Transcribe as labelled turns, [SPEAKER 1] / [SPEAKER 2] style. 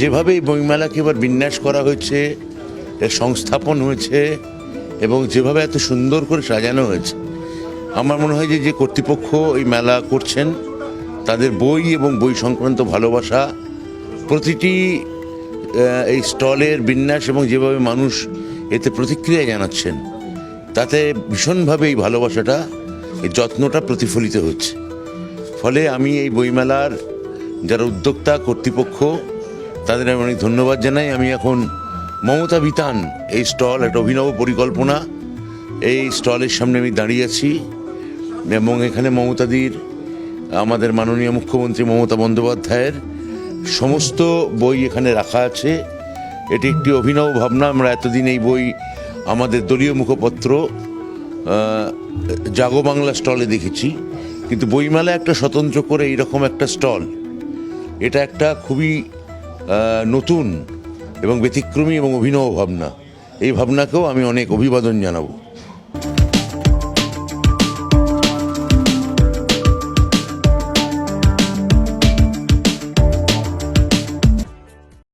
[SPEAKER 1] যেভাবে এই বইমেলাকে এবার বিন্যাস করা হয়েছে, এর সংস্থাপন হয়েছে, এবং যেভাবে এত সুন্দর করে সাজানো হয়েছে, আমার মনে হয় যে যে কর্তৃপক্ষ এই মেলা করছেন, তাদের বই এবং বই সংক্রান্ত ভালোবাসা, প্রতিটি এই স্টলের বিন্যাস এবং যেভাবে মানুষ এতে প্রতিক্রিয়া জানাচ্ছেন, তাতে ভীষণভাবে এই ভালোবাসাটা, এই যত্নটা প্রতিফলিত হচ্ছে। ফলে আমি এই বইমেলার যারা উদ্যোক্তা, কর্তৃপক্ষ তাদের আমি অনেক ধন্যবাদ জানাই। আমি এখন মমতা বিতান, এই স্টল একটা অভিনব পরিকল্পনা। এই স্টলের সামনে আমি দাঁড়িয়ে আছি এবং এখানে মমতাদির, আমাদের মাননীয় মুখ্যমন্ত্রী মমতা বন্দ্যোপাধ্যায়ের সমস্ত বই এখানে রাখা আছে। এটি একটি অভিনব ভাবনা। আমরা এতদিন এই বই আমাদের দলীয় মুখপত্র জাগো বাংলা স্টলে দেখেছি। কিন্তু বইমেলা একটা স্বতন্ত্র করে এইরকম একটা স্টল, এটা একটা খুবই নতুন এবং ব্যতিক্রমী এবং অভিনব ভাবনা। এই ভাবনাকেও আমি অনেক অভিবাদন জানাব।